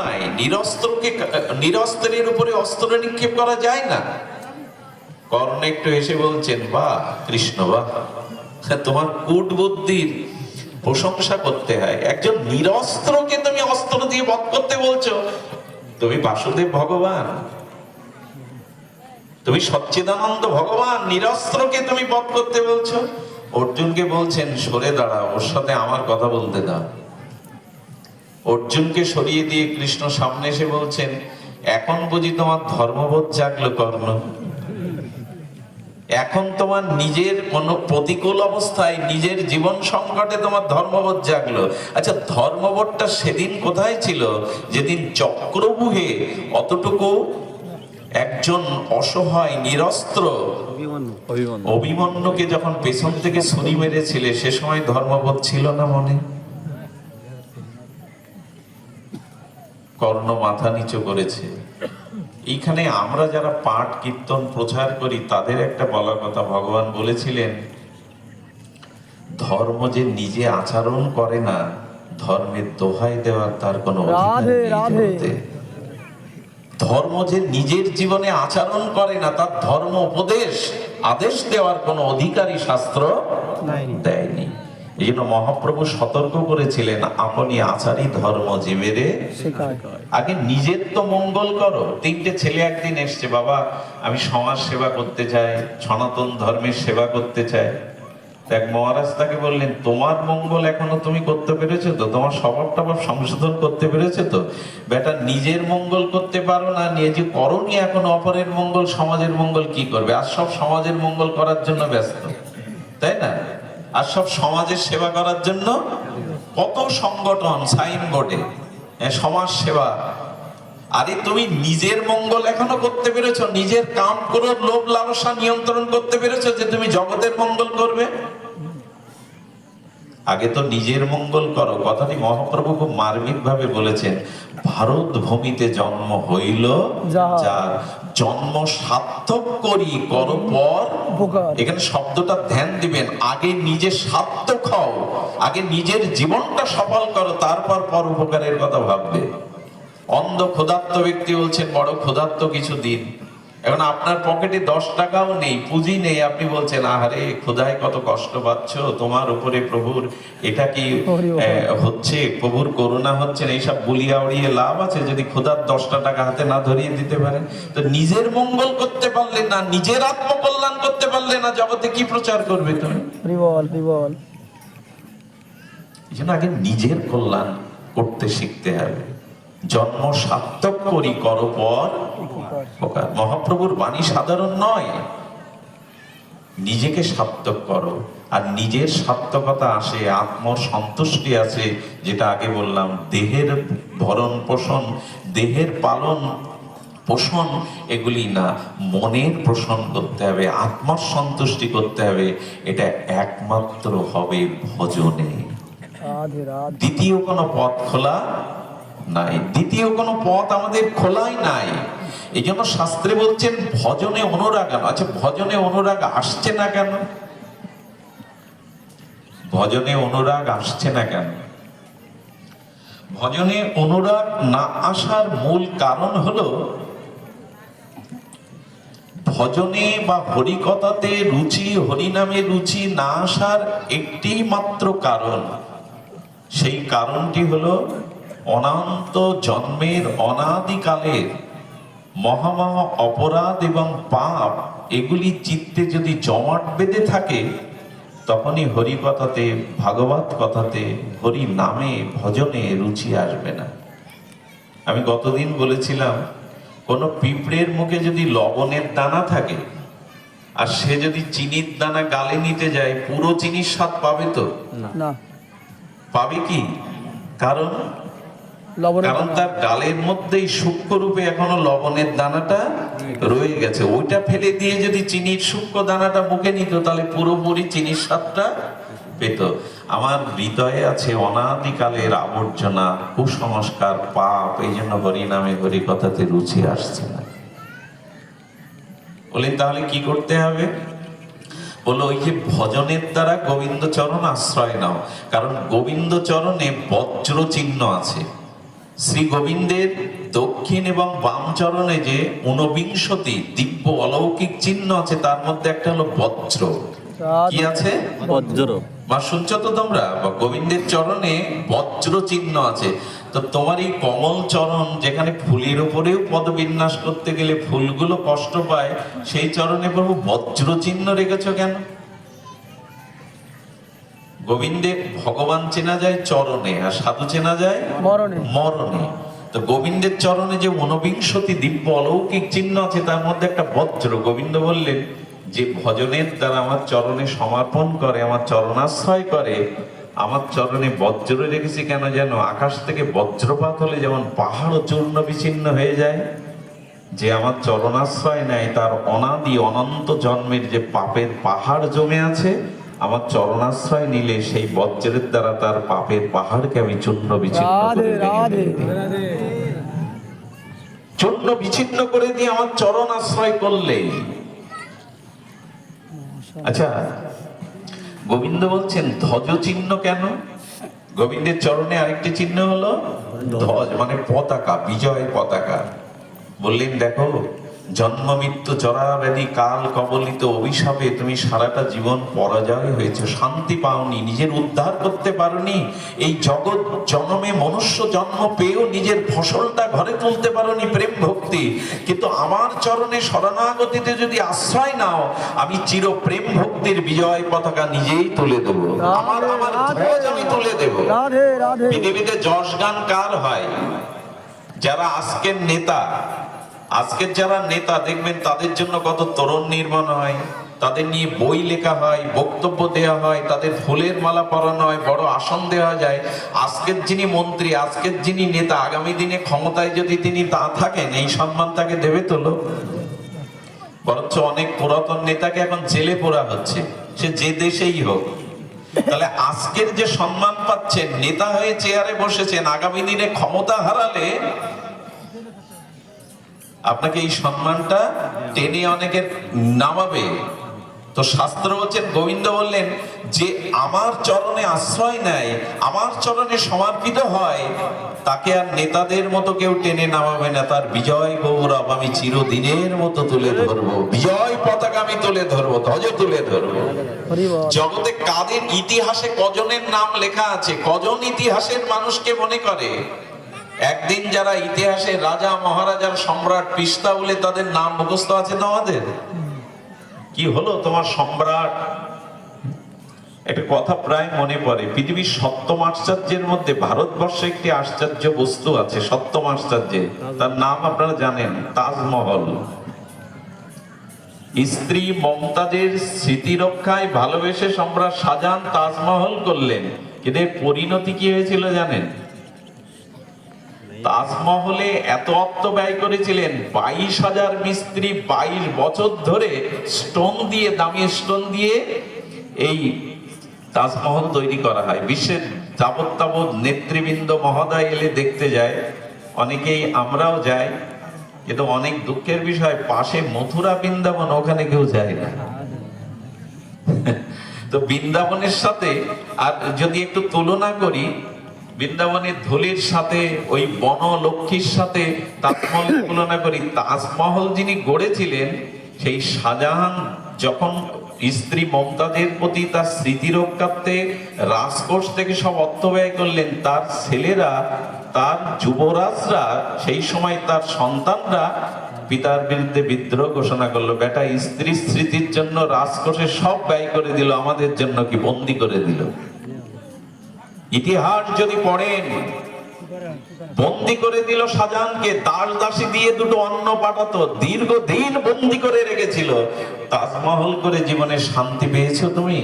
নাই। নিরস্ত্রকে নিরস্ত্রের উপরে অস্ত্র নিক্ষেপ করা যায় না। কর্ণ একটু এসে বলছেন বাহ কৃষ্ণ বাহ তোমার কূট বুদ্ধির প্রশংসা করতে হয়। একজন নিরস্ত্রকে তুমি অস্ত্র দিয়ে বধ করতে বলছো। তুমি বাসুদেব ভগবান। তুমি সচ্চিদানন্দ ভগবান। নিরস্ত্রকে তুমি বধ করতে বলছো। অর্জুনকে বলছেন, সরে দাঁড়া ওর সাথে আমার কথা বলতে দাও। অর্জুনকে সরিয়ে দিয়ে কৃষ্ণ সামনে এসে বলছেন এখন বুঝি তোমার ধর্মবোধ জাগলো কর্ণ। এখন তোমার নিজের কোন প্রতিকূল অবস্থায় নিজের জীবন সংকটে তোমার ধর্মবোধ জাগলো। আচ্ছা ধর্মবোধটা সেদিন কোথায় ছিল? যেদিন চক্রবুহে অতটুকু একজন অসহায় নিরস্ত্র অভিমন্যু। অভিমন্যু। অভিমন্যুকে যখন পেছন থেকে ছুরি মেরেছিলে সে সময় ধর্মবোধ ছিল না মনে? কর্ণ মাথা নিচু করেছে এইখানে আমরা যারা পাঠ কীর্তন প্রচার করি তাদের একটা বলার কথা ভগবান বলেছিলেন ধর্ম যে নিজে আচরণ করে না ধর্মের দোহাই দেওয়ার তার কোনো। ধর্ম যে নিজের জীবনে আচরণ করে না তার ধর্ম উপদেশ আদেশ দেওয়ার কোনো অধিকারী শাস্ত্র দেয়নি। এই জন্য মহাপ্রভু সতর্ক করেছিলেন আপনি আচারই ধর্ম জীবেরে আগে নিজের তো মঙ্গল করো। তিনটে ছেলে একদিন এসছে বাবা আমি সমাজ সেবা করতে চাই সনাতন ধর্মের সেবা করতে চাই। এক মহারাজ তাকে বললেন তোমার মঙ্গল এখনও তুমি করতে পেরেছ তো? তোমার স্বভাব টভাব সংশোধন করতে পেরেছ তো? বেটা নিজের মঙ্গল করতে পারো না নিয়ে যে করনি এখন অপরের মঙ্গল সমাজের মঙ্গল কি করবে? আর সব সমাজের মঙ্গল করার জন্য ব্যস্ত তাই না? আর সব সমাজের সেবা করার জন্য কত সংগঠন সাইন সাইনবোর্ডে সমাজ সেবা। আরে তুমি নিজের মঙ্গল এখনও করতে পেরেছ, নিজের কাম করে লোভ লালসা নিয়ন্ত্রণ করতে পেরেছ যে তুমি জগতের মঙ্গল করবে? আগে তো নিজের মঙ্গল করো কথাটি মহাপ্রভু খুব মার্মিক ভাবে বলেছেন ভারত ভূমিতে জন্ম হইল। যার জন্ম সার্থক করি কর পর। এখানে শব্দটা ধ্যান দিবেন আগে নিজে সার্থক হও আগে নিজের জীবনটা সফল করো তারপর পর উপকারের কথা ভাববে অন্ধ ক্ষুধার্ত ব্যক্তি বলছেন বড় ক্ষুধার্ত কিছু দিন এখন আপনার পকেটে দশ টাকাও নেই পুঁজি নেই আপনি বলছেন আহারে ক্ষুধায় কত কষ্ট পাচ্ছ তোমার উপরে প্রভুর এটা কি হচ্ছে প্রভুর করুণা হচ্ছে না, এইসব বুলিয়া উড়িয়ে লাভ আছে যদি ক্ষুধার দশটা টাকা হাতে না ধরিয়ে দিতে পারেন। তো নিজের মঙ্গল করতে পারলে না নিজের আত্মকল্যাণ করতে পারলে না জগতে কি প্রচার করবে তুমি? এই জন্য আগে নিজের কল্যাণ করতে শিখতে হবে। জন্ম সার্থক করি কর পর। মহাপ্রভুর বাণী সাধারণ নয়। নিজেকে সার্থক করো। আর নিজের সার্থকতা আসে আত্মর সন্তুষ্টি আছে যেটা আগে বললাম দেহের ভরণ পোষণ দেহের পালন পোষণ এগুলি না মনের পোষণ করতে হবে আত্মার সন্তুষ্টি করতে হবে এটা একমাত্র হবে ভজনে। দ্বিতীয় কোনো পথ খোলা নাই। দ্বিতীয় কোনো পথ আমাদের খোলাই নাই। এই জন্য শাস্ত্রে বলছেন, ভজনে অনুরাগ আনো। আচ্ছা ভজনে অনুরাগ আসছে না কেন? ভজনে অনুরাগ আসছে না কেন? ভজনে অনুরাগ না আসার মূল কারণ হলো, ভজনে বা হরিকথাতে রুচি, হরিনামে রুচি না আসার একটি মাত্র কারণ, সেই কারণটি হলো অনন্ত জন্মের অনাদিকালের মহামহা অপরাধ এবং পাপ এগুলি চিত্তে যদি জমাট বেঁধে থাকে তখনই হরি কথাতে ভাগবত কথাতে হরি নামে ভজনে রুচি আসবে না। আমি গতদিন বলেছিলাম কোনো পিঁপড়ের মুখে যদি লবণের দানা থাকে আর সে যদি চিনির দানা গালে নিতে যায় পুরো চিনির স্বাদ পাবে তো? না। পাবে কি? কারণ কারণ তার ডালের মধ্যেই সূক্ষ্ম রূপে এখনও লবণের দানাটা রয়ে গেছে। ওইটা ফেলে দিয়ে যদি চিনির সূক্ষ্ম দানাটা মুখে নিত তাহলে পুরোপুরি চিনির স্বাদটা পেত। আমার হৃদয়ে আছে অনাদিকালের আবর্জনা কুসংস্কার পাপ এই জন্য হরি নামে হরি কথাতে রুচি আসছে না। বলেন তাহলে কি করতে হবে? বলো ওই যে ভজনের দ্বারা গোবিন্দ চরণ আশ্রয় নাও। কারণ গোবিন্দ চরণে বজ্র চিহ্ন আছে। শ্রী গোবিন্দের দক্ষিণ এবং বাম চরণে যে ঊনবিংশতি দিব্য অলৌকিক চিহ্ন আছে তার মধ্যে একটা হলো বজ্র। কি আছে? বজ্র। মা শুনছো তো তোমরা? বা গোবিন্দের চরণে বজ্র চিহ্ন আছে। তো তোমার এই কমল চরণ যেখানে ফুলের উপরেও পদবিন্যাস করতে গেলে ফুলগুলো কষ্ট পায় সেই চরণে প্রভু বজ্র চিহ্ন রেখেছো কেন? গোবিন্দে ভগবান চেনা যায় চরণে আর সাধু চেনা যায় মরণে। মরণে। তো গোবিন্দের চরণে যে ঊনবিংশতি দিব্য অলৌকিক চিহ্ন আছে তার মধ্যে একটা বজ্র গোবিন্দ বললেন যে ভজনের দ্বারা আমার চরণে সমর্পণ করে আমার চরণাশ্রয় করে। আমার চরণে বজ্র রেখেছি কেন যেন? আকাশ থেকে বজ্রপাত হলে যেমন পাহাড় চূর্ণ বিচ্ছিন্ন হয়ে যায়। যে আমার চরণাশ্রয় নেয় তার অনাদি অনন্ত জন্মের যে পাপের পাহাড় জমে আছে আমার চরণাশ্রয় নিলে সেই বজ্রের দ্বারা তার পাপের পাহাড়কে আমি চূর্ণ বিচ্ছিন্ন করে। চূর্ণ বিচ্ছিন্ন করে দিয়ে আমার চরণ আশ্রয় করলে। আচ্ছা গোবিন্দ বলছেন ধ্বজ চিহ্ন কেন? গোবিন্দের চরণে আরেকটি চিহ্ন হলো ধ্বজ মানে পতাকা বিজয় পতাকা। বললেন দেখো জন্ম মৃত্যু জরাব্যাধি কাল কবলিত অভিশাপে তুমি সারাটা জীবন পরাজয় হয়েছে শান্তি পাওনি নিজের উদ্ধার করতে পারোনি এই জগৎ জন্মে মনুষ্য জন্ম পেয়েও নিজের ফসলটা ঘরে তুলতে পারোনি প্রেম ভক্তি। কিন্তু আমার চরণে শরণাগতিতে যদি আশ্রয় নাও আমি চির প্রেম ভক্তির বিজয় পতাকা নিজেই তুলে দেবো। আমার আমার ধ্বজ আমি তুলে দেবো। পৃথিবীতে যশ গান কার হয়? যারা আজকের নেতা আজকের যারা নেতা দেখবেন, তাদের জন্য কত তরুণ নির্মাণ হয়, তাদের নিয়ে বই লেখা হয়, বক্তব্য দেওয়া হয়, তাদের ফুলের মালা পরানো হয়, বড় আসন দেওয়া যায়। আজকের যিনি মন্ত্রী, আজকের যিনি নেতা, আগামী দিনে ক্ষমতায় যদি তিনি তা থাকেন, এই সম্মান তাকে দেবে তো লোক? বরঞ্চ অনেক পুরাতন নেতাকে এখন জেলে পোড়া হচ্ছে। সে যে দেশেই হোক। তাহলে আজকের যে সম্মান পাচ্ছেন, নেতা হয়ে চেয়ারে বসেছেন, আগামী দিনে ক্ষমতা হারালে আপনাকে এই সম্মানটা টেনে অনেকের নামাবে। তো শাস্ত্র বলছেন গোবিন্দ বললেন যে আমার চরণে আশ্রয় নেয় আমার চরণে সমর্পিত হয় তাকে আর নেতাদের মতো কেউ টেনে নামাবে না তার বিজয় গৌরব আমি চিরদিনের মতো তুলে ধরবো। বিজয় পতাকা আমি তুলে ধরবো ধ্বজ তুলে ধরবো। জগতে কাদের ইতিহাসে কজনের নাম লেখা আছে? কজন ইতিহাসের মানুষকে মনে করে? একদিন যারা ইতিহাসে রাজা মহারাজার সম্রাট পিস্তা বলে তাদের নাম মুখস্থ আছে তোমাদের কি হলো তোমার সম্রাট? একটা কথা প্রায় মনে পড়ে, পৃথিবীর সপ্তম আশ্চর্যের মধ্যে ভারতবর্ষে একটি আশ্চর্য বস্তু আছে, সপ্তম আশ্চর্যে। তার নাম আপনারা জানেন, তাজমহল। স্ত্রী মমতাজের স্মৃতি রক্ষায় ভালোবেসে সম্রাট শাহজাহান তাজমহল করলেন। এর পরিণতি কি হয়েছিল জানেন? তাজমহলে এত অর্থ ব্যয় করেছিলেন বাইশ হাজার মিস্ত্রি বাইশ বছর ধরে স্টোন দিয়ে, দামি স্টোন দিয়ে এই তাজমহল তৈরি করা হয়। বিশ্বের যাবত তাবৎ নেতৃবৃন্দ মহোদয় এলে দেখতে যায়, অনেকেই আমরাও যাই, কিন্তু অনেক দুঃখের বিষয়, পাশে মথুরা বৃন্দাবন, ওখানে কেউ যায় না। তো বৃন্দাবনের সাথে, আর যদি একটু তুলনা করি বৃন্দাবনের ধুলির সাথে, ওই বন লক্ষ্মীর সাথে তাজমহল তুলনা করি। তাজমহল যিনি গড়েছিলেন, সেই শাহজাহান যখন স্ত্রী মমতাজের প্রতি তার স্মৃতি রক্ষার্থে রাজকোষ থেকে সব অর্থ ব্যয় করলেন, তার ছেলেরা, তার যুবরাজরা, সেই সময় তার সন্তানরা পিতার বিরুদ্ধে বিদ্রোহ ঘোষণা করল, বেটা, স্ত্রীর স্মৃতির জন্য রাজকোষে সব ব্যয় করে দিল, আমাদের জন্য কি বন্দি করে দিল? ইতিহাস যদি পড়েন, বন্দি করে দিল শাহজাহানকে দাস দাসী দিয়ে দুটো অন্ন পাঠাতো, দীর্ঘদিন বন্দি করে রেখেছিল। তাজমহল করে জীবনে শান্তি পেয়েছ তুমি?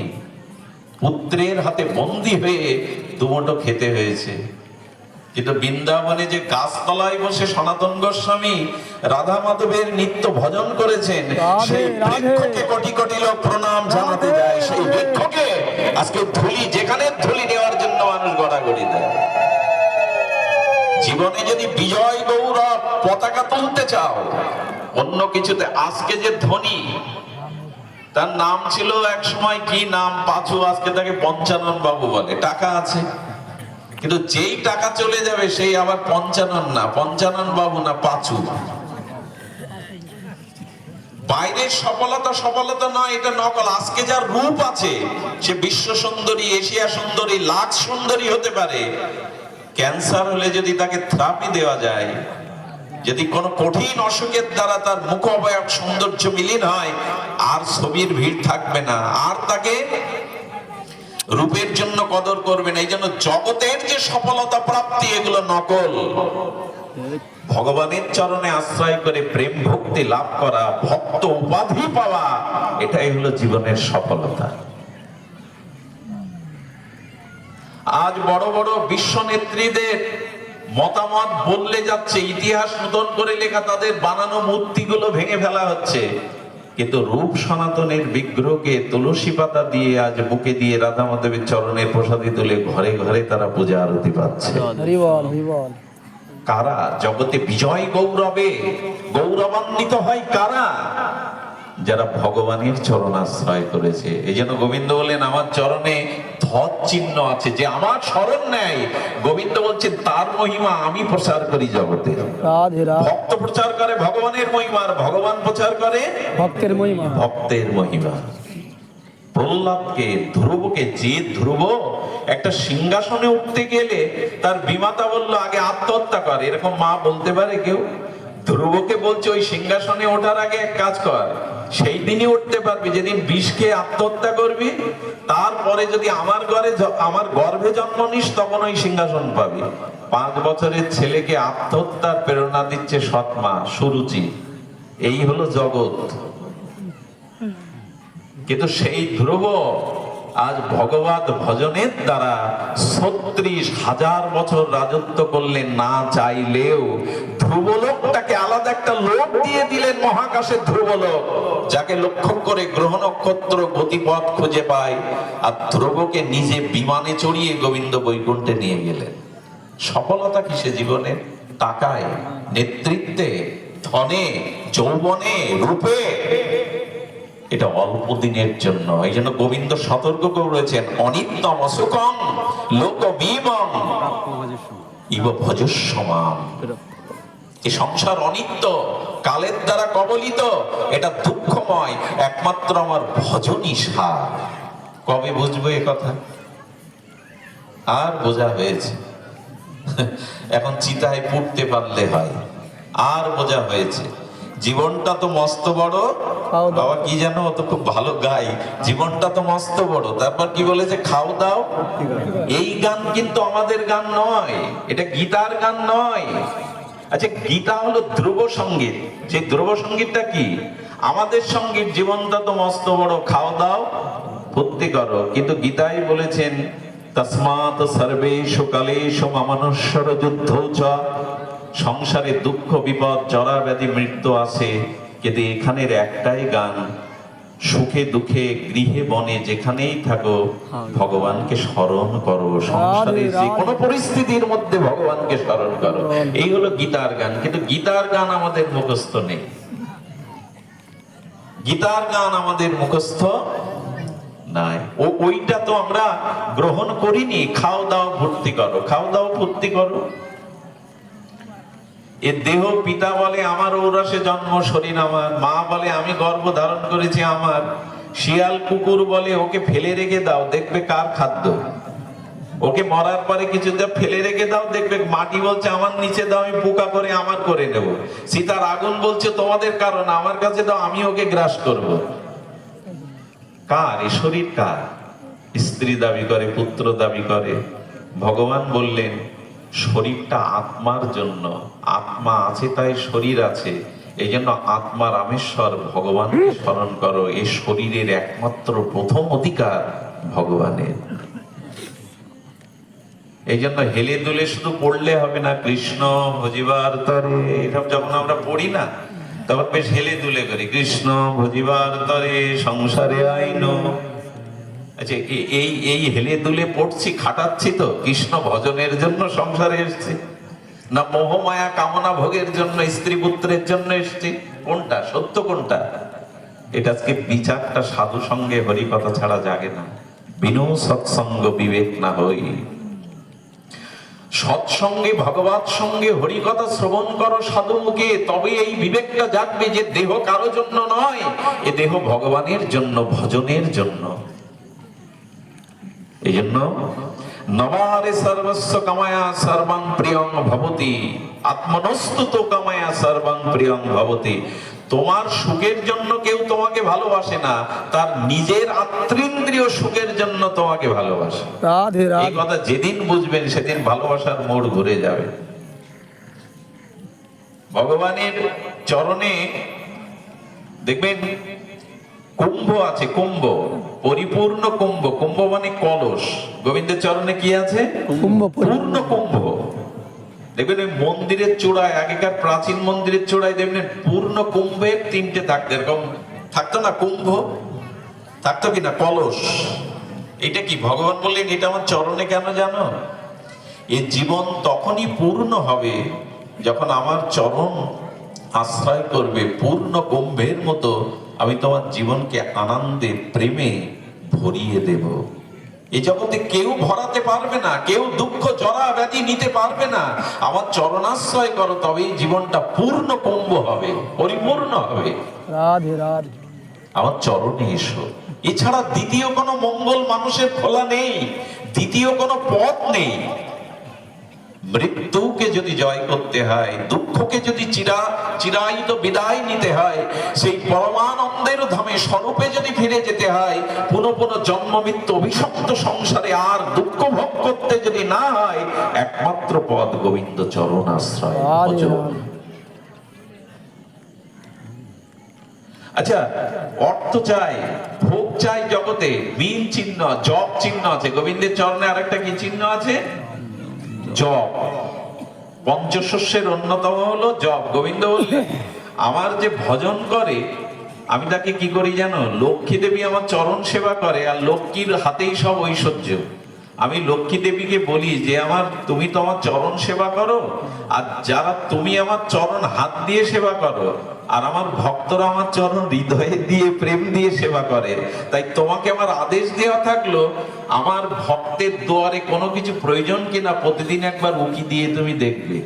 পুত্রের হাতে বন্দি হয়ে দুমোটো খেতে হয়েছে। কিন্তু বৃন্দাবনে যে গাছতলায় বসে সনাতন গোস্বামী রাধা মাধবের নিত্য ভজন করেছেন সেই বৃক্ষকে কোটি কোটি লোক প্রণাম জানাতে যায়। সেই বৃক্ষকে আজকে ধুলি যেখানে ধুলি নেওয়ার জন্য মানুষ গড়াগড়ি দেয়। জীবনে যদি বিজয় গৌরব পতাকা তুলতে চাও অন্য কিছুতে আজকে যে ধনী তার নাম ছিল এক সময় কি নাম? পাঁচু আজকে তাকে পঞ্চানন বাবু বলে। টাকা আছে। কিন্তু যেই টাকা চলে যাবে, সেই আবার পঞ্চানন না, পঞ্চানন বাবু না পাচু। বাইরের সফলতা সফলতা নয়, এটা নকল। আজকে যার রূপ আছে, সে বিশ্ব সুন্দরী, এশিয়া সুন্দরী, লাখ সুন্দরী হতে পারে। ক্যান্সার হলে যদি তাকে থেরাপি দেওয়া যায়, যদি কোনো কঠিন অসুখের দ্বারা তার মুখ অবয়ব সৌন্দর্য মিলিন হয়, আর ছবির ভিড় থাকবে না। আর তাকে রূপের জন্য কদর করবেন, এই জন্য জগতের যে সফলতা প্রাপ্তি, এগুলো নকল। ভগবানের চরণে আশ্রয় করে প্রেম ভক্তি লাভ করা, ভক্ত উপাধি পাওয়া, এটাই হলো জীবনের সফলতা। আজ বড় বড় বিশ্ব নেত্রীদের মতামত বললে যাচ্ছে, ইতিহাস নতুন করে লেখা, তাদের বানানো মূর্তিগুলো ভেঙে ফেলা হচ্ছে। কিন্তু রূপ সনাতনের বিগ্রহকে তুলসী পাতা দিয়ে আজ বুকে দিয়ে রাধা মাধবের চরণের প্রসাদী তুলে ঘরে ঘরে তারা পূজা আরতি পাচ্ছে। কারা? জগতে বিজয় গৌরবে গৌরবান্বিত হয় কারা? যারা ভগবানের চরণ আশ্রয় করেছে। এই জন্য গোবিন্দ বলেন আমার চরণে ধর চিহ্ন আছে যে আমার স্মরণ নেয়। গোবিন্দ বলছে তার মহিমা আমি প্রচার করি জগতে। ভক্ত প্রচার করে ভগবানের মহিমা আর ভগবান প্রচার করে ভক্তের মহিমা। ভক্তের মহিমা। প্রহ্লাদকে ধ্রুবকে যে ধ্রুব একটা সিংহাসনে উঠতে গেলে তার বিমাতা বলল আগে আত্মহত্যা কর। এরকম মা বলতে পারে কেউ। ধ্রুবকে বলছে ওই সিংহাসনে ওঠার আগে এক কাজ কর। সেই দিনই উঠতে পারবি, যেদিন বিষকে আত্মহত্যা করবি, তারপরে যদি আমার ঘরে আমার গর্ভে জন্ম নিস, তখন ওই সিংহাসন পাবি। পাঁচ বছরের ছেলেকে আত্মহত্যার প্রেরণা দিচ্ছে সৎমা, সুরুচি। এই হলো জগৎ। কিন্তু সেই ধ্রুব আজ ভগবত ভজনের দ্বারা ছত্রিশ হাজার বছর রাজত্ব করলেন, না চাইলেও ধ্রুবলোকটাকে আলাদা একটা লোক দিয়ে দিলেন মহাকাশের ধ্রুবলোক, যাকে লক্ষ্য করে গ্রহ নক্ষত্র গতিপথ খুঁজে পায়, আর ধ্রুবকে নিজে বিমানে চড়িয়ে গোবিন্দ বৈকুণ্ঠে নিয়ে গেলেন। সফলতা কিসে জীবনে? টাকায়, নেতৃত্বে, ধনে, যৌবনে, রূপে। এটা অল্প দিনের জন্য। এই জন্য গোবিন্দ সতর্ক করেছেন অনিত্যম সুখম লোক বিমম ইব ভজস্বমাম এই সংসার অনিত্য, কালের দ্বারা কবলিত, এটা দুঃখময়, একমাত্র আমার ভজনই সার কবে বুঝব এ কথা? আর বোঝা হয়েছে। এখন চিতায় পুড়তে পারলে হয়। আর বোঝা হয়েছে। জীবনটা তো মস্ত বড় খাও দাও। বাবা কি জানো, ও তো খুব ভালো গাই। জীবনটা তো মস্ত বড়। তারপর কি বলেছে, খাও দাও। এই গান কিন্তু আমাদের গান নয়। এটা গীতার গান নয়। আচ্ছা গীতা হলো ধ্রুব সংগীত। সেই ধ্রুব সঙ্গীতটা কি? আমাদের সংগীত জীবনটা তো মস্ত বড়। খাও দাও ভর্তি করো। কিন্তু গীতাই বলেছেন, তসমাৎ সর্বেষু কালেষু মামানুষ্যর যুদ্ধ সংসারে দুঃখ, বিপদ জরা ব্যাধি মৃত্যু আছে কিন্তু এখানের একটাই গান সুখে দুঃখে গৃহে বনে যেখানেই থাকো ভগবানকে স্মরণ করো। সংসারে যে কোনো পরিস্থিতির মধ্যে ভগবানকে স্মরণ করো। এই হলো গীতার গান। কিন্তু গীতার গান আমাদের মুখস্থ নেই। গীতার গান আমাদের মুখস্থ নাই। ও ওইটা তো আমরা গ্রহণ করিনি। খাও দাও ভর্তি করো। খাও দাও ভর্তি করো। এ দেহ পিতা বলে আমার ঔরসে জন্ম, শরীর আমার। মা বলে, আমি গর্ভ ধারণ করেছি আমার। শিয়াল কুকুর বলে, ওকে ফেলে রেখে দাও, দেখবে কার খাদ্য। ওকে মরার পরে কিছু ফেলে রেখে দাও, দেখবে মাটি বলছে, আমার নিচে দাও, আমি পোকা করে আমার করে নেব। সীতার আগুন বলছে, তোমাদের কারণ, আমার কাছে দাও, আমি ওকে গ্রাস করব। কার? এ শরীর কার? স্ত্রী দাবি করে, পুত্র দাবি করে। ভগবান বললেন শরীরটা আত্মার জন্য। আত্মা আছে তাই শরীর আছে। এই জন্য আত্মা রামেশ্বর ভগবানকে স্মরণ করো এই শরীরের একমাত্র প্রথম অধিকার ভগবানের। এই জন্য হেলে দুলে শুধু পড়লে হবে না, কৃষ্ণ ভজিবার তরে এসব যখন আমরা পড়ি না, তখন বেশ হেলে দুলে করি, কৃষ্ণ ভজিবার তরে সংসারে আইনো। আচ্ছা এই এই হেলে দুলে পড়ছি, খাটাচ্ছি তো, কৃষ্ণ ভজনের জন্য সংসারে এসছি। না মোহমায়া কামনা ভোগের জন্য, স্ত্রী পুত্রের জন্য এসছি। কোনটা? সত্য কোনটা? এটা আজকে বিচারটা সাধু সঙ্গে হরি কথা ছাড়া জাগে না। বিনু সৎসঙ্গ বিবেক না হই। সৎসঙ্গে, ভগবত সঙ্গে হরিকথা শ্রবণ করো সাধু মুখে, তবে এই বিবেকটা জাগবে যে দেহ কারও জন্য নয়, এ দেহ ভগবানের জন্য, ভজনের জন্য। এই জন্য নমাহারি সর্বস্ব কামায়া সর্বাং প্রিয়ং ভবতি আত্মনস্তুত কামায়া সর্বাং প্রিয়ং ভবতি। তোমার সুখের জন্য কেউ তোমাকে ভালোবাসে না তার নিজের আত্মিন্দ্রিয় সুখের জন্য তোমাকে ভালোবাসে। এই কথা যেদিন বুঝবেন সেদিন ভালোবাসার মোড় ঘুরে যাবে। ভগবানের চরণে দেখবেন কুম্ভ আছে কুম্ভ। পরিপূর্ণ কুম্ভ কুম্ভ মানে কলস। গোবিন্দের চরণে কি আছে? কুম্ভ পূর্ণ কুম্ভ। দেখবেন ওই মন্দিরের চূড়ায় আগেকার প্রাচীন মন্দিরের চূড়ায় দেখবেন পূর্ণ কুম্ভের তিনটে থাকতো এরকম থাকতো না কুম্ভ? থাকতো কিনা কলস। এটা কি ভগবান বললেন এটা আমার চরণে কেন জানো? এ জীবন তখনই পূর্ণ হবে যখন আমার চরণ আশ্রয় করবে পূর্ণ কুম্ভের মতো আমি তোমার জীবনকে আনন্দে প্রেমে ভরিয়ে দেব। এ জগতে কেউ ভরাতে পারবে না কেউ দুঃখ জরা ব্যাধি নিতে পারবে না। আমার চরণাশ্রয় করো তবে জীবনটা পূর্ণ কুম্ভ হবে পরিপূর্ণ হবে। রাধে রাধে। আমার চরণে এসো। এছাড়া দ্বিতীয় কোনো মঙ্গল মানুষের খোলা নেই দ্বিতীয় কোনো পথ নেই। মৃত্যুকে যদি জয় করতে হয় দুঃখকে যদি চিরা চিরায়িত বিদায় নিতে হয় সেই পরমানন্দের ধামে স্বরূপে যদি ফিরে যেতে হয় পুনঃ পুনঃ জন্ম মৃত্যু অভিশপ্ত সংসারে আর দুঃখ ভোগ করতে যদি না হয় একমাত্র পদ গোবিন্দ চরণ আশ্রয়। আচ্ছা অর্থ চাই ভোগ চাই জগতে মিন চিহ্ন জব চিহ্ন আছে। গোবিন্দের চরণে আরেকটা কি চিহ্ন আছে? জপ পঞ্চশস্যের অন্যতম হলো জব। গোবিন্দ বললেন, আমার যে ভজন করে, আমি তাকে কি করি জানো? লক্ষ্মী দেবী আমার চরণ সেবা করে, আর লক্ষ্মীর হাতেই সব ঐশ্বর্য। আমি লক্ষ্মী দেবীকে বলি যে, আমার তুমি তো আমার চরণ সেবা করো, আর যারা তুমি আমার চরণ হাত দিয়ে সেবা করো আর আমার ভক্তরা আমার চরণ হৃদয়ে দিয়ে প্রেম দিয়ে সেবা করে। তাই তোমাকে আমার আদেশ দেওয়া থাকল আমার ভক্তের দুয়ারে কোনো কিছু প্রয়োজন কিনা প্রতিদিন একবার উকি দিয়ে তুমি দেখবে।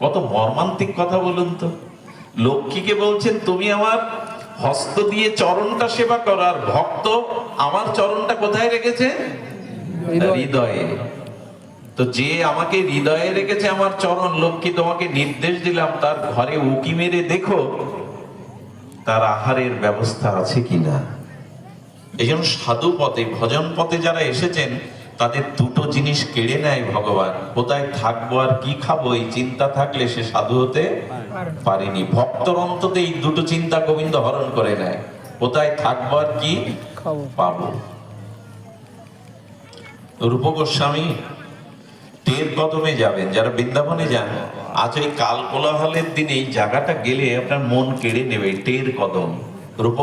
কত মর্মান্তিক কথা বলুন তো। লক্ষ্মীকে বলছেন তুমি আমার হস্ত দিয়ে চরণটা সেবা করো আর ভক্ত আমার চরণটা কোথায় রেখেছে? হৃদয়। তো যে আমাকে হৃদয়ে রেখেছে আমার চরণ লক্ষ্মী তোমাকে নির্দেশ দিলাম তার ঘরে উকি মেরে দেখো তার আহারের ব্যবস্থা আছে কিনা। এই জন্য সাধু পথে ভজন পথে যারা এসেছেন তাদের দুটো জিনিস কেড়ে নেয় ভগবান। কোথায় থাকব আর কি খাব এই চিন্তা থাকলে সে সাধু হতে পারেনি। ভক্তর অন্তত এই দুটো চিন্তা গোবিন্দ হরণ করে নেয়। কোথায় থাকব আর কি পাবো। রূপ গোস্বামী টের কদমে যাবেন যারা বৃন্দাবনে যান। আজ ওই কাল কোলাহলের দিনে এই জায়গাটা গেলে আপনার মন কেড়ে নেবে টের কদম রূপ